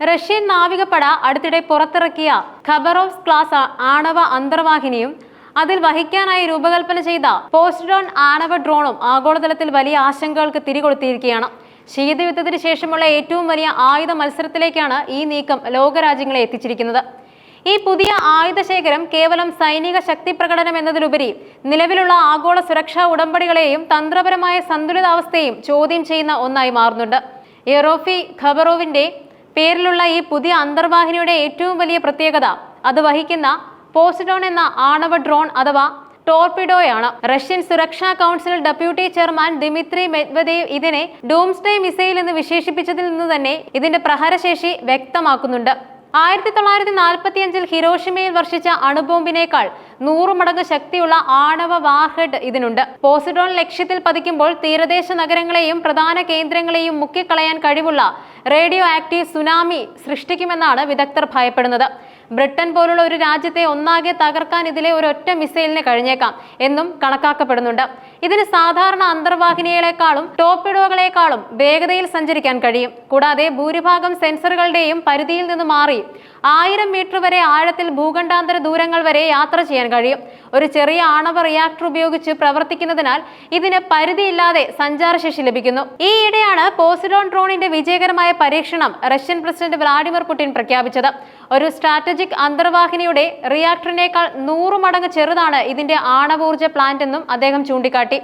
Russian നാവികപ്പട അടുത്തിടെ പുറത്തിറക്കിയ ഖബറോവ്സ് class ആണവ അന്തർവാഹിനിയും അതിൽ വഹിക്കാനായി രൂപകൽപ്പന ചെയ്ത പോസ്റ്റ്ഡോൺ ആണവ ഡ്രോണും ആഗോളതലത്തിൽ വലിയ ആശങ്കകൾക്ക് തിരികൊളുത്തിയിരിക്കുകയാണ്. ശീതയുദ്ധത്തിന് ശേഷമുള്ള ഏറ്റവും വലിയ ആയുധ മത്സരത്തിലേക്കാണ് ഈ നീക്കം ലോകരാജ്യങ്ങളെ എത്തിച്ചിരിക്കുന്നത്. ഈ പുതിയ ആയുധ ശേഖരം കേവലം സൈനിക ശക്തി പ്രകടനം എന്നതിലുപരി നിലവിലുള്ള ആഗോള സുരക്ഷാ ഉടമ്പടികളെയും തന്ത്രപരമായ സന്തുലിതാവസ്ഥയും ചോദ്യം ചെയ്യുന്ന ഒന്നായി മാറുന്നുണ്ട്. എറോഫി ഖബറോവിന്റെ പേരിലുള്ള ഈ പുതിയ അന്തർവാഹിനിയുടെ ഏറ്റവും വലിയ പ്രത്യേകത അത് വഹിക്കുന്ന പോസിഡോൺ എന്ന ആണവ ഡ്രോൺ അഥവാ ടോർപിഡോയാണ്. റഷ്യൻ സുരക്ഷാ council deputy chairman Dmitry Medvedev ഇതിനെ ഡൂംസ്ഡേ മിസൈൽ എന്ന് വിശേഷിപ്പിച്ചതിൽ നിന്ന് തന്നെ ഇതിന്റെ പ്രഹരശേഷി വ്യക്തമാക്കുന്നുണ്ട്. ആയിരത്തി തൊള്ളായിരത്തി നാൽപ്പത്തി അഞ്ചിൽ ഹിരോഷിമയിൽ വർഷിച്ച അണുബോംബിനേക്കാൾ നൂറ് മടങ്ങ് ശക്തിയുള്ള ആണവ വാർഹെഡ് ഇതിനുണ്ട്. പോസിഡോൺ ലക്ഷ്യത്തിൽ പതിക്കുമ്പോൾ തീരദേശ നഗരങ്ങളെയും പ്രധാന കേന്ദ്രങ്ങളെയും മുക്കിക്കളയാൻ കഴിവുള്ള റേഡിയോ ആക്റ്റീവ് സുനാമി സൃഷ്ടിക്കുമെന്നാണ് വിദഗ്ധർ ഭയപ്പെടുന്നത്. ബ്രിട്ടൻ പോലുള്ള ഒരു രാജ്യത്തെ ഒന്നാകെ തകർക്കാൻ ഇതിലെ ഒരൊറ്റ മിസൈലിന് കഴിഞ്ഞേക്കാം എന്നും കണക്കാക്കപ്പെടുന്നുണ്ട്. ഇതിന് സാധാരണ അന്തർവാഹിനികളെക്കാളും ടോപ്പിഡോകളെക്കാളും വേഗതയിൽ സഞ്ചരിക്കാൻ കഴിയും. കൂടാതെ ഭൂരിഭാഗം സെൻസറുകളുടെയും പരിധിയിൽ നിന്ന് മാറി ആയിരം മീറ്റർ വരെ ആഴത്തിൽ ഭൂഖണ്ഡാന്തര ദൂരങ്ങൾ വരെ യാത്ര ചെയ്യാൻ കഴിയും. ഒരു ചെറിയ ആണവ റിയാക്ടർ ഉപയോഗിച്ച് പ്രവർത്തിക്കുന്നതിനാൽ ഇതിന് പരിധിയില്ലാതെ സഞ്ചാരശേഷി ലഭിക്കുന്നു. ഈയിടെയാണ് പോസിഡോൺ ഡ്രോണിന്റെ വിജയകരമായ പരീക്ഷണം റഷ്യൻ പ്രസിഡന്റ് വ്ളാഡിമിർ പുടിൻ പ്രഖ്യാപിച്ചത്. ഒരു സ്ട്രാറ്റജിക് അന്തർവാഹിനിയുടെ റിയാക്ടറിനേക്കാൾ നൂറ് മടങ്ങ് ചെറുതാണ് ഇതിന്റെ ആണവോർജ പ്ലാന്റ് എന്നും അദ്ദേഹം ചൂണ്ടിക്കാട്ടി.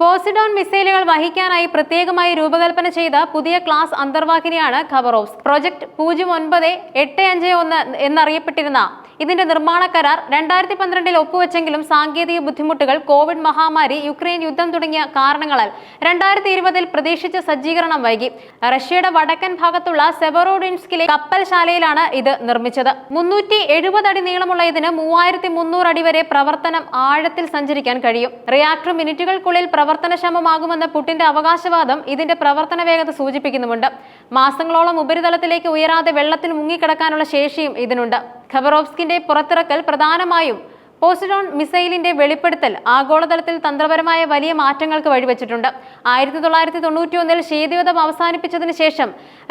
പോസിഡോൺ മിസൈലുകൾ വഹിക്കാനായി പ്രത്യേകമായി രൂപകൽപ്പന ചെയ്ത പുതിയ ക്ലാസ് അന്തർവാഹിനിയാണ് ഖബറോവ്സ്. പ്രൊജക്ട് പൂജ്യം ഒൻപത് എട്ട് അഞ്ച് ഒന്ന് എന്നറിയപ്പെട്ടിരുന്ന ഇതിന്റെ നിർമ്മാണ കരാർ രണ്ടായിരത്തി പന്ത്രണ്ടിൽ ഒപ്പുവെച്ചെങ്കിലും സാങ്കേതിക ബുദ്ധിമുട്ടുകൾ കോവിഡ് മഹാമാരി യുക്രൈൻ യുദ്ധം തുടങ്ങിയ കാരണങ്ങളാൽ രണ്ടായിരത്തി ഇരുപതിൽ പ്രതീക്ഷിച്ച സജ്ജീകരണം വൈകി. റഷ്യയുടെ വടക്കൻ ഭാഗത്തുള്ള സെവറോഡിൻസ്കിലെ കപ്പൽശാലയിലാണ് ഇത് നിർമ്മിച്ചത്. മുന്നൂറ്റി എഴുപത് അടി നീളമുള്ള ഇതിന് മൂവായിരത്തി മുന്നൂറ് അടി വരെ പ്രവർത്തനം ആഴത്തിൽ സഞ്ചരിക്കാൻ കഴിയും. റിയാക്ടർ മിനിറ്റുകൾക്കുള്ളിൽ പ്രവർത്തനക്ഷമമാകുമെന്ന പുട്ടിന്റെ അവകാശവാദം ഇതിന്റെ പ്രവർത്തന വേഗത സൂചിപ്പിക്കുന്നുമുണ്ട്. മാസങ്ങളോളം ഉപരിതലത്തിലേക്ക് ഉയരാതെ വെള്ളത്തിൽ മുങ്ങിക്കിടക്കാനുള്ള ശേഷിയും ഇതിനുണ്ട്. ഖബറോവ്സ്കിന്റെ പുറത്തിറക്കൽ പ്രധാനമായും പോസിഡോൺ മിസൈലിന്റെ വെളിപ്പെടുത്തൽ ആഗോളതലത്തിൽ തന്ത്രപരമായ വലിയ മാറ്റങ്ങൾക്ക് വഴിവെച്ചിട്ടുണ്ട്. ആയിരത്തി തൊള്ളായിരത്തി തൊണ്ണൂറ്റി ഒന്നിൽ ശീതയുദ്ധം അവസാനിപ്പിച്ചതിന് ശേഷം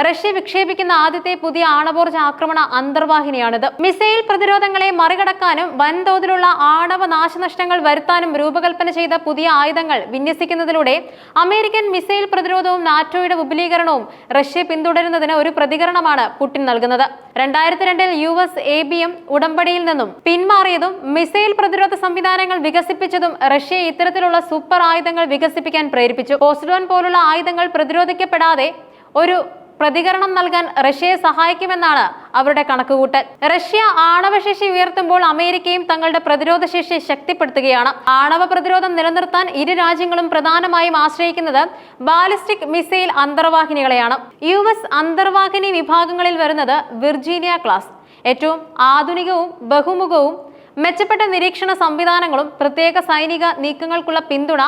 റഷ്യ വിക്ഷേപിക്കുന്ന ആദ്യത്തെ പുതിയ ആണവോർജ ആക്രമണ അന്തർവാഹിനിയാണിത്. മിസൈൽ പ്രതിരോധങ്ങളെ മറികടക്കാനും വൻതോതിലുള്ള ആണവ നാശനഷ്ടങ്ങൾ വരുത്താനും രൂപകൽപ്പന ചെയ്ത പുതിയ ആയുധങ്ങൾ വിന്യസിക്കുന്നതിലൂടെ അമേരിക്കൻ മിസൈൽ പ്രതിരോധവും നാറ്റോയുടെ വിപുലീകരണവും റഷ്യ പിന്തുടരുന്നതിന് ഒരു പ്രതികരണമാണ് പുടിൻ നൽകുന്നത്. രണ്ടായിരത്തി രണ്ടിൽ U S A B M ഉടമ്പടിയിൽ നിന്നും പിന്മാറിയതും മിസൈൽ പ്രതിരോധ സംവിധാനങ്ങൾ വികസിപ്പിച്ചതും റഷ്യയെ ഇത്തരത്തിലുള്ള സൂപ്പർ ആയുധങ്ങൾ വികസിപ്പിക്കാൻ പ്രേരിപ്പിച്ചു. പോസ്റ്റോൺ പോലുള്ള ആയുധങ്ങൾ പ്രതിരോധിക്കപ്പെടാതെ ഒരു പ്രതികരണം നൽകാൻ റഷ്യയെ സഹായിക്കുമെന്നാണ് അവരുടെ കണക്കുകൂട്ടൽ. റഷ്യ ആണവശേഷി ഉയർത്തുമ്പോൾ അമേരിക്കയും തങ്ങളുടെ പ്രതിരോധ ശേഷി ശക്തിപ്പെടുത്തുകയാണ്. ആണവ പ്രതിരോധം നിലനിർത്താൻ ഇരു രാജ്യങ്ങളും പ്രധാനമായും ആശ്രയിക്കുന്നത് ബാലിസ്റ്റിക് മിസൈൽ അന്തർവാഹിനികളെയാണ്. യു എസ് അന്തർവാഹിനി വിഭാഗങ്ങളിൽ വരുന്നത് വിർജീനിയ ക്ലാസ്. ഏറ്റവും ആധുനികവും ബഹുമുഖവും മെച്ചപ്പെട്ട നിരീക്ഷണ സംവിധാനങ്ങളും പ്രത്യേക സൈനിക നീക്കങ്ങൾക്കുള്ള പിന്തുണ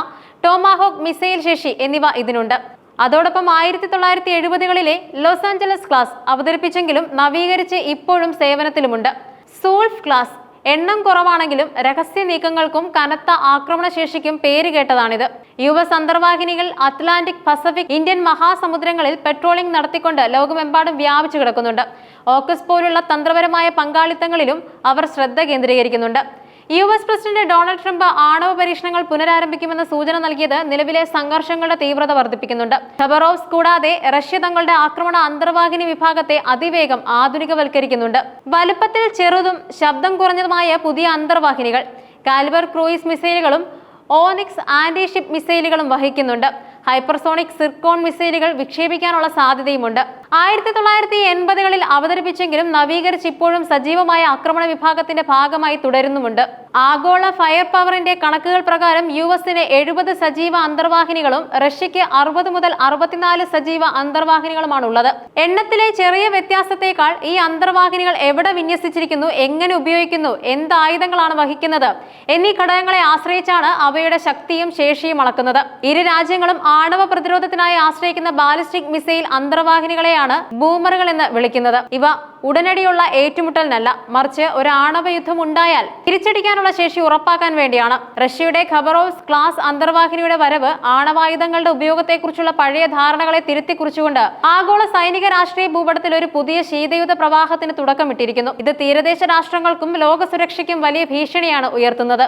ടോമാഹോക്ക് മിസൈൽ ശേഷി എന്നിവ ഇതിനുണ്ട്. അതോടൊപ്പം ആയിരത്തി തൊള്ളായിരത്തി എഴുപതുകളിലെ ലോസ് ആഞ്ചലസ് ക്ലാസ് അവതരിപ്പിച്ചെങ്കിലും നവീകരിച്ച് ഇപ്പോഴും സേവനത്തിലുമുണ്ട്. സൂൾഫ് ക്ലാസ് എണ്ണം കുറവാണെങ്കിലും രഹസ്യ നീക്കങ്ങൾക്കും കനത്ത ആക്രമണശേഷിക്കും പേര് കേട്ടതാണിത്. യു എസ് അന്തർവാഹിനികൾ അറ്റ്ലാന്റിക് പസഫിക് ഇന്ത്യൻ മഹാസമുദ്രങ്ങളിൽ പെട്രോളിംഗ് നടത്തിക്കൊണ്ട് ലോകമെമ്പാടും വ്യാപിച്ചു കിടക്കുന്നുണ്ട്. ഓക്കസ് പോലുള്ള തന്ത്രപരമായ പങ്കാളിത്തങ്ങളിലും അവർ ശ്രദ്ധ കേന്ദ്രീകരിക്കുന്നുണ്ട്. U S president Donald Trump ആണവ പരീക്ഷണങ്ങൾ പുനരാരംഭിക്കുമെന്ന സൂചന നൽകിയത് നിലവിലെ സംഘർഷങ്ങളുടെ തീവ്രത വർദ്ധിപ്പിക്കുന്നുണ്ട്. ഖബറോവ്സ് കൂടാതെ റഷ്യ തങ്ങളുടെ ആക്രമണ അന്തർവാഹിനി വിഭാഗത്തെ അതിവേഗം ആധുനികവൽക്കരിക്കുന്നുണ്ട്. വലുപ്പത്തിൽ ചെറുതും ശബ്ദം കുറഞ്ഞതുമായ പുതിയ അന്തർവാഹിനികൾ കാലിബർ ക്രൂയിസ് മിസൈലുകളും ഓനിക്സ് ആന്റി ഷിപ്പ് മിസൈലുകളും വഹിക്കുന്നുണ്ട്. ഹൈപ്പർസോണിക് സിർക്കോൺ മിസൈലുകൾ വിക്ഷേപിക്കാനുള്ള സാധ്യതയുമുണ്ട്. ആയിരത്തി തൊള്ളായിരത്തി എൺപതുകളിൽ അവതരിപ്പിച്ചെങ്കിലും നവീകരിച്ച് ഇപ്പോഴും സജീവമായ ആക്രമണ വിഭാഗത്തിന്റെ ഭാഗമായി തുടരുന്നുമുണ്ട്. ആഗോള ഫയർ പവറിന്റെ കണക്കുകൾ പ്രകാരം യു എസിന് എഴുപത് സജീവ അന്തർവാഹിനികളും റഷ്യയ്ക്ക് അറുപത് മുതൽ അറുപത്തിനാല് സജീവ അന്തർവാഹിനികളുമാണ് ഉള്ളത് എണ്ണത്തിലെ ചെറിയ വ്യത്യാസത്തേക്കാൾ ഈ അന്തർവാഹിനികൾ എവിടെ വിന്യസിച്ചിരിക്കുന്നു എങ്ങനെ ഉപയോഗിക്കുന്നു എന്ത് ആയുധങ്ങളാണ് വഹിക്കുന്നത് എന്നീ ഘടകങ്ങളെ ആശ്രയിച്ചാണ് അവയുടെ ശക്തിയും ശേഷിയും അളക്കുന്നത്. ഇരു രാജ്യങ്ങളും ആണവ പ്രതിരോധത്തിനായി ആശ്രയിക്കുന്ന ബാലിസ്റ്റിക് മിസൈൽ അന്തർവാഹിനികളെയാണ് ബൂമറുകൾ എന്ന് വിളിക്കുന്നത്. ഇവ ഉടനടിയുള്ള ഏറ്റുമുട്ടലിനല്ല മറിച്ച് ഒരു ആണവ യുദ്ധം ഉണ്ടായാൽ തിരിച്ചടിക്കാനുള്ള ശേഷി ഉറപ്പാക്കാൻ വേണ്ടിയാണ്. റഷ്യയുടെ ഖബറോവ്സ് ക്ലാസ് അന്തർവാഹിനിയുടെ വരവ് ആണവായുധങ്ങളുടെ ഉപയോഗത്തെക്കുറിച്ചുള്ള പഴയ ധാരണകളെ തിരുത്തിക്കുറിച്ചുകൊണ്ട് ആഗോള സൈനിക രാഷ്ട്രീയ ഭൂപടത്തിൽ ഒരു പുതിയ ശീതയുദ്ധ പ്രവാഹത്തിന് തുടക്കമിട്ടിരിക്കുന്നു. ഇത് തീരദേശ രാഷ്ട്രങ്ങൾക്കും ലോക സുരക്ഷയ്ക്കും വലിയ ഭീഷണിയാണ് ഉയർത്തുന്നത്.